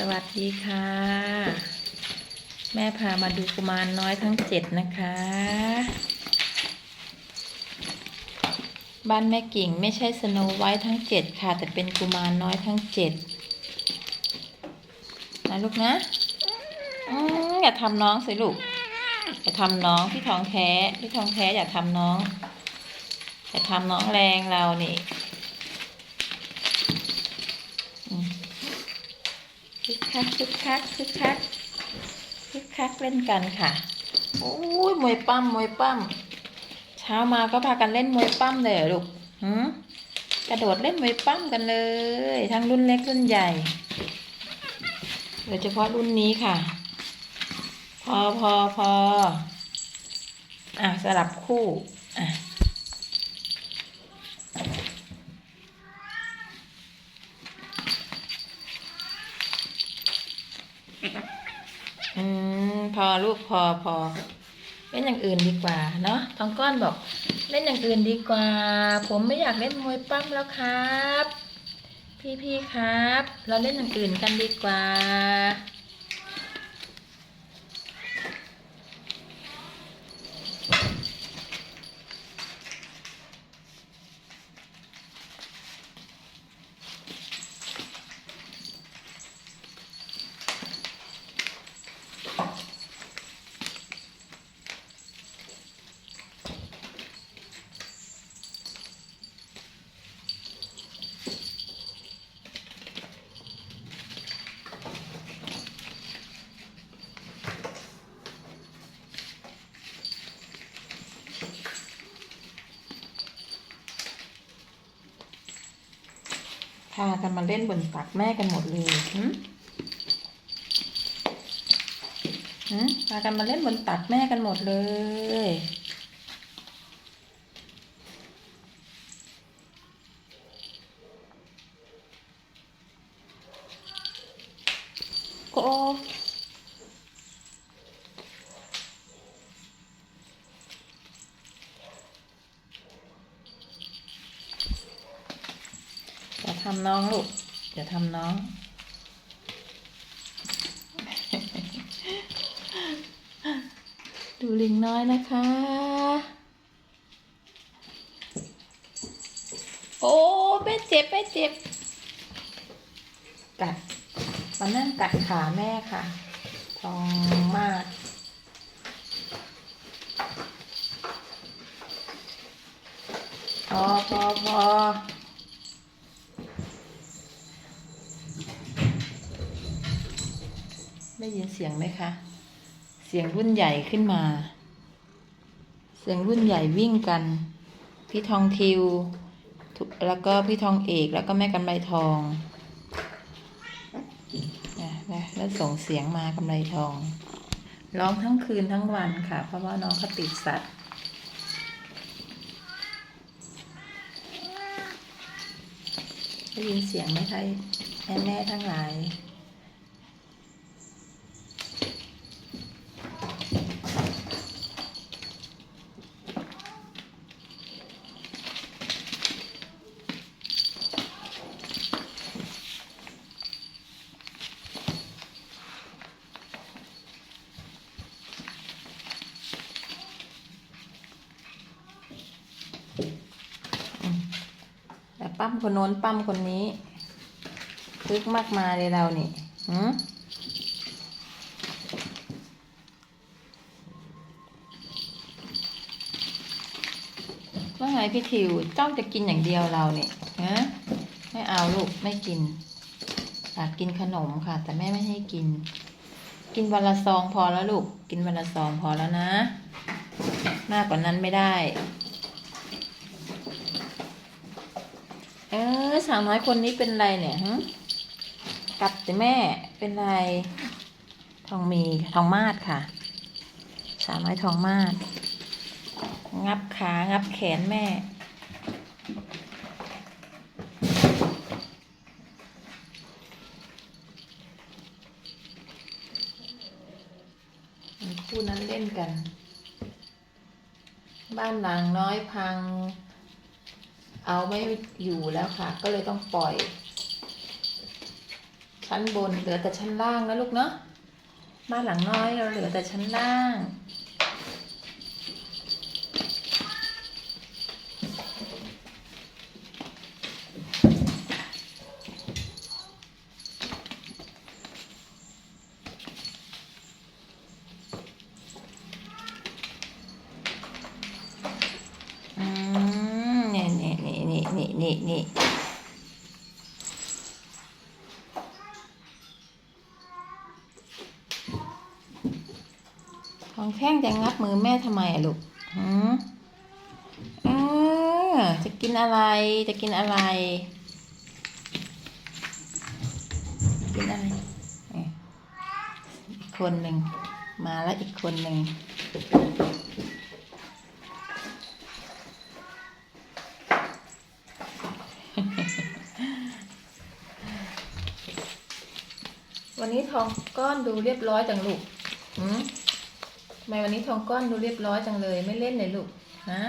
สวัสดีค่ะ แม่พามาดูกุมารน้อยทั้งเจ็ดนะคะ บ้านแม่กิ่งไม่ใช่สโนไวท์ทั้งเจ็ดค่ะ แต่เป็นกุมารน้อยทั้งเจ็ดนะลูกนะอืมอย่าทำน้องสิลูกอย่าทำน้องพี่ทองแท้พี่ทองแท้อย่าทำน้องอย่าทำน้องแรงเรานี่อืม คักคึกคักคึกคักคึกคักเล่นกันค่ะ โอ้ยมวยปั้มมวยปั้มเช้ามาก็พากันเล่นมวยปั้มเลยเหรอลูกหืมกระโดดเล่นมวยปั้มกันเลย ทั้งรุ่นเล็กรุ่นใหญ่โดยเฉพาะรุ่นนี้ค่ะ พอพอพออะสลับคู่ อืมพอลูกพอพอเล่นอย่างอื่นดีกว่าเนาะทองก้อนบอก เล่นอย่างอื่นดีกว่า ผมไม่อยากเล่นมวยปั้มแล้วครับ พี่พี่ๆครับ เราเล่นอย่างอื่นกันดีกว่า พากันมาเล่นบนตักแม่กันหมดเลยหืมหืมพากันมาเล่นบนตักแม่กันหมดเลยโอ้อย่า ทำน้องลูกอย่าทำน้อง ดูลิงน้อยนะคะ โอ้แม่เจ็บแม่เจ็บ กัดมานั่งกัดขาแม่ค่ะทองมากพอพอพอ ได้ยินเสียงไหมคะ เสียงรุ่นใหญ่ขึ้นมา เสียงรุ่นใหญ่วิ่งกัน พี่ทองทิว แล้วก็พี่ทองเอกแล้วก็แม่กันใบทองนะนะแล้วส่งเสียงมากำไรทอง ร้องทั้งคืนทั้งวันค่ะ เพราะว่าน้องเขาติดสัตว์ได้ยินเสียงไหมคะแม่แม่ทั้งหลาย ปั้มคนโน้นปั้มคนนี้คึกมากมายเลยเรานี่หืมว่าไงพี่ทิวจ้องจะกินอย่างเดียวเราเนี่ยฮะไม่เอาลูกไม่กินอยากกินขนมค่ะ แต่แม่ไม่ให้กิน กินวันละซองพอแล้วลูก กินวันละซองพอแล้วนะ มากกว่านั้นไม่ได้ เออสาวน้อยคนนี้เป็นไรเนี่ยฮะกัดแต่แม่เป็นไร ทองมีทองมาดค่ะ สาวน้อยทองมาดงับขางับแขนแม่ คู่นั้นเล่นกัน บ้านหลังน้อยพัง เอาไม่อยู่แล้วค่ะ ก็เลยต้องปล่อย ชั้นบนเหลือแต่ชั้นล่างนะลูกเนาะบ้านหลังน้อยเราเหลือแต่ชั้นล่าง อืมนี่นี่นี่นี่ นี่นี่นี่ของแท่งจะงับมือแม่ทำไมอะลูกหืมเออจะกินอะไร จะกินอะไร กินอะไรอีกคนหนึ่ง มาแล้วอีกคนหนึ่ง วันนี้ทองก้อนดูเรียบร้อยจังลูกหืมทำไมวันนี้ทองก้อนดูเรียบร้อยจังเลย ไม่เล่นเลยลูกฮะ